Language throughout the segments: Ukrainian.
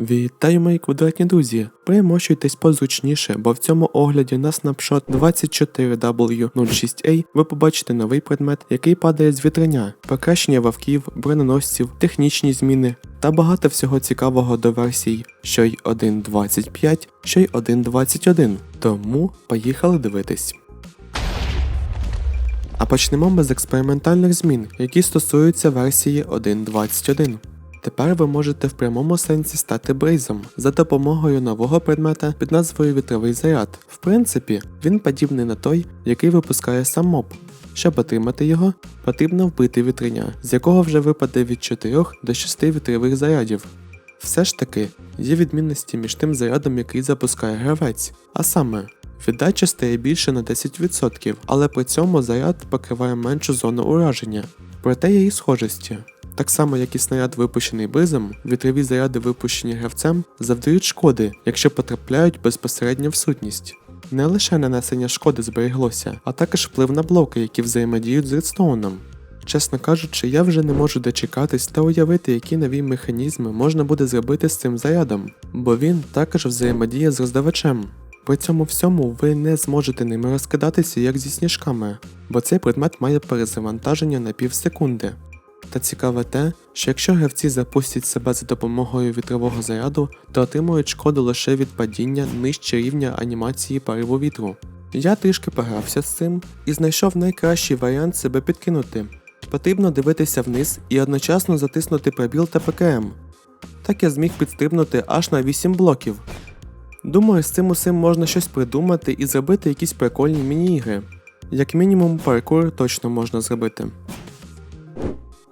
Вітаю мої квадратні друзі! Примощуйтесь позручніше, бо в цьому огляді на снапшот 24W06A ви побачите новий предмет, який падає з вітриня, покращення вавків, броненосців, технічні зміни та багато всього цікавого до версій що й 1.25, що й 1.21. Тому поїхали дивитись. А почнемо ми з експериментальних змін, які стосуються версії 1.21. Тепер ви можете в прямому сенсі стати брейзом за допомогою нового предмета під назвою вітровий заряд. В принципі, він подібний на той, який випускає сам моб. Щоб отримати його, потрібно вбити вітриня, з якого вже випаде від 4 до 6 вітрових зарядів. Все ж таки, є відмінності між тим зарядом, який запускає гравець, а саме. Віддача стає більше на 10%, але при цьому заряд покриває меншу зону ураження. Проте є і схожості. Так само, як і снаряд випущений бризом, вітрові заряди, випущені гравцем, завдають шкоди, якщо потрапляють безпосередньо в сутність. Не лише нанесення шкоди збереглося, а також вплив на блоки, які взаємодіють з редстоуном. Чесно кажучи, я вже не можу дочекатись та уявити, які нові механізми можна буде зробити з цим зарядом, бо він також взаємодіє з роздавачем. При цьому всьому ви не зможете ними розкидатися як зі сніжками, бо цей предмет має перезавантаження на пів секунди. Та цікаве те, що якщо гравці запустять себе за допомогою вітрового заряду, то отримують шкоду лише від падіння нижче рівня анімації пориву вітру. Я трішки погрався з цим і знайшов найкращий варіант себе підкинути. Потрібно дивитися вниз і одночасно затиснути пробіл та ПКМ. Так я зміг підстрибнути аж на 8 блоків. Думаю, з цим усім можна щось придумати і зробити якісь прикольні міні-ігри. Як мінімум, паркур точно можна зробити.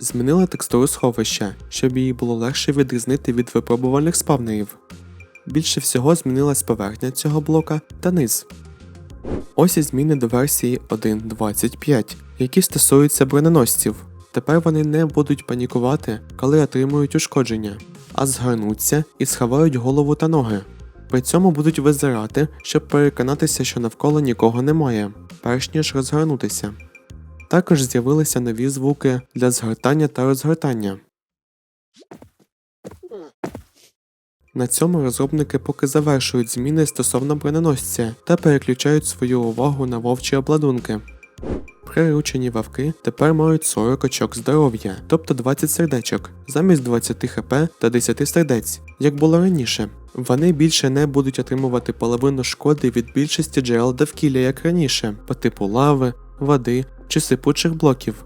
Змінили текстуру сховища, щоб її було легше відрізнити від випробувальних спавнерів. Більше всього змінилась поверхня цього блока та низ. Ось і зміни до версії 1.25, які стосуються броненосців. Тепер вони не будуть панікувати, коли отримують ушкодження, а згорнуться і сховають голову та ноги. При цьому будуть визирати, щоб переконатися, що навколо нікого немає, перш ніж розгорнутися. Також з'явилися нові звуки для згортання та розгортання. На цьому розробники поки завершують зміни стосовно броненосця та переключають свою увагу на вовчі обладунки. Приручені вавки тепер мають 40 очок здоров'я, тобто 20 сердечок, замість 20 хп та 10 сердець, як було раніше. Вони більше не будуть отримувати половину шкоди від більшості джерел довкілля, як раніше, по типу лави, води чи сипучих блоків.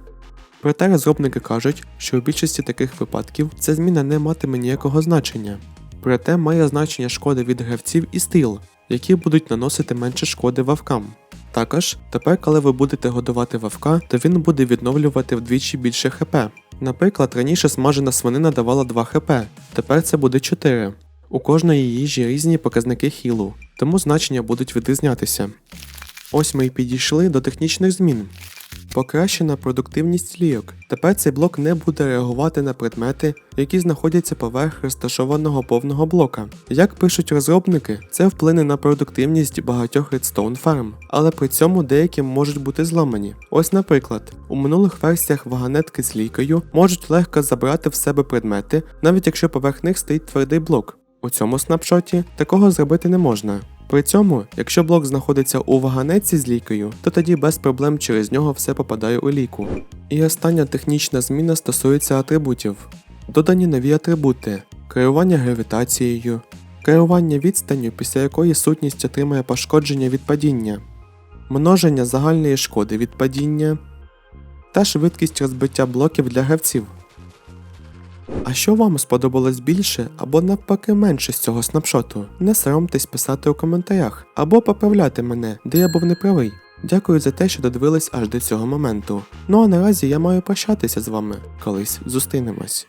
Проте розробники кажуть, що у більшості таких випадків ця зміна не матиме ніякого значення. Проте має значення шкоди від гравців і стил, які будуть наносити менше шкоди вавкам. Також, тепер, коли ви будете годувати вавка, то він буде відновлювати вдвічі більше хп. Наприклад, раніше смажена свинина давала 2 хп, тепер це буде 4. У кожної їжі різні показники хілу, тому значення будуть відрізнятися. Ось ми й підійшли до технічних змін. Покращена продуктивність лійок. Тепер цей блок не буде реагувати на предмети, які знаходяться поверх розташованого повного блока. Як пишуть розробники, це вплине на продуктивність багатьох Redstone Farm, але при цьому деякі можуть бути зламані. Ось, наприклад, у минулих версіях вагонетки з лійкою можуть легко забрати в себе предмети, навіть якщо поверх них стоїть твердий блок. У цьому снапшоті такого зробити не можна. При цьому, якщо блок знаходиться у ваганеці з лікою, то тоді без проблем через нього все попадає у ліку. І остання технічна зміна стосується атрибутів. Додані нові атрибути: керування гравітацією, керування відстанню, після якої сутність отримає пошкодження від падіння, множення загальної шкоди від падіння та швидкість розбиття блоків для гравців. А що вам сподобалось більше або навпаки менше з цього снапшоту? Не соромтесь писати у коментарях або поправляти мене, де я був неправий. Дякую за те, що додивились аж до цього моменту. Ну а наразі я маю прощатися з вами. Колись зустрінемось.